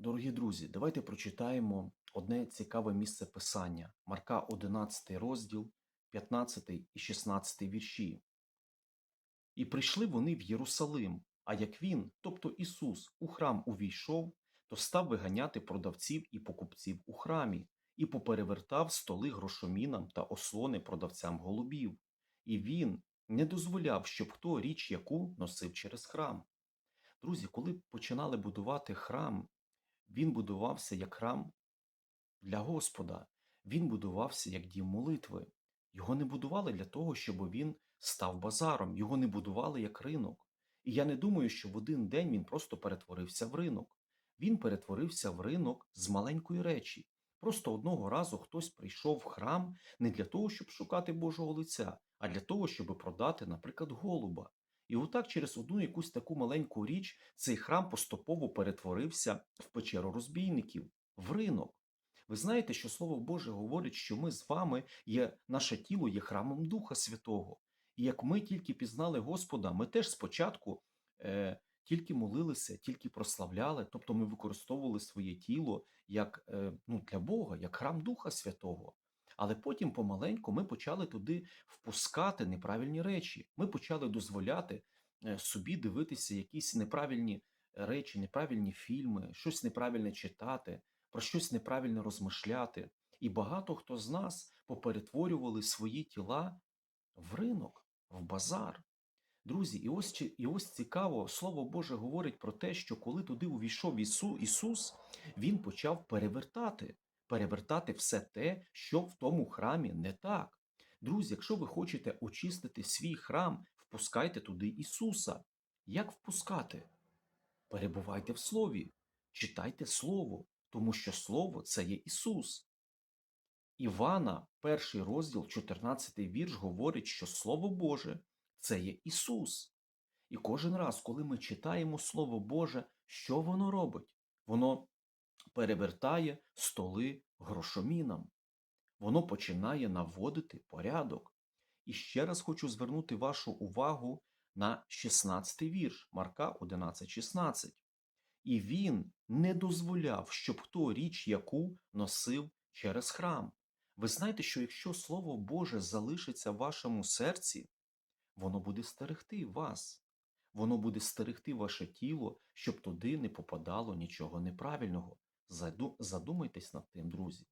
Дорогі друзі, давайте прочитаємо одне цікаве місце писання Марка 11 розділ, 15 і 16 вірші. І прийшли вони в Єрусалим, а як він, тобто Ісус, у храм увійшов, то став виганяти продавців і покупців у храмі, і поперевертав столи грошомінам та ослони продавцям голубів. І він не дозволяв, щоб хто річ яку носив через храм. Друзі, коли починали будувати храм, він будувався як храм для Господа, він будувався як дім молитви. Його не будували для того, щоб він став базаром, його не будували як ринок. І я не думаю, що в один день він просто перетворився в ринок. Він перетворився в ринок з маленької речі. Просто одного разу хтось прийшов в храм не для того, щоб шукати Божого лиця, а для того, щоб продати, наприклад, голуба. І отак через одну якусь таку маленьку річ цей храм поступово перетворився в печеру розбійників, в ринок. Ви знаєте, що Слово Боже говорить, що ми з вами є, наше тіло є храмом Духа Святого. І як ми тільки пізнали Господа, ми теж спочатку е, тільки молилися, тільки прославляли, тобто ми використовували своє тіло як е, ну, для Бога, як храм Духа Святого. Але потім помаленьку ми почали туди впускати неправильні речі. Ми почали дозволяти е, собі дивитися якісь неправильні речі, неправильні фільми, щось неправильне читати, про щось неправильно розмишляти. І багато хто з нас поперетворювали свої тіла в ринок, в базар. Друзі, і ось, і ось цікаво, Слово Боже говорить про те, що коли туди увійшов Ісу, Ісус, Він почав перевертати, перевертати все те, що в тому храмі не так. Друзі, якщо ви хочете очистити свій храм, впускайте туди Ісуса. Як впускати? Перебувайте в Слові, читайте Слово, тому що Слово це є Ісус. Івана, перший розділ, 14 вірш, говорить, що Слово Боже це є Ісус. І кожен раз, коли ми читаємо Слово Боже, що воно робить? Воно перевертає столи грошомінам. Воно починає наводити порядок. І ще раз хочу звернути вашу увагу на 16 вірш Марка 11.16. І він не дозволяв, щоб хто річ яку носив через храм. Ви знаєте, що якщо Слово Боже залишиться в вашому серці, воно буде стерегти вас. Воно буде стерегти ваше тіло, щоб туди не попадало нічого неправильного. Заду- Задумайтесь над тим, друзі.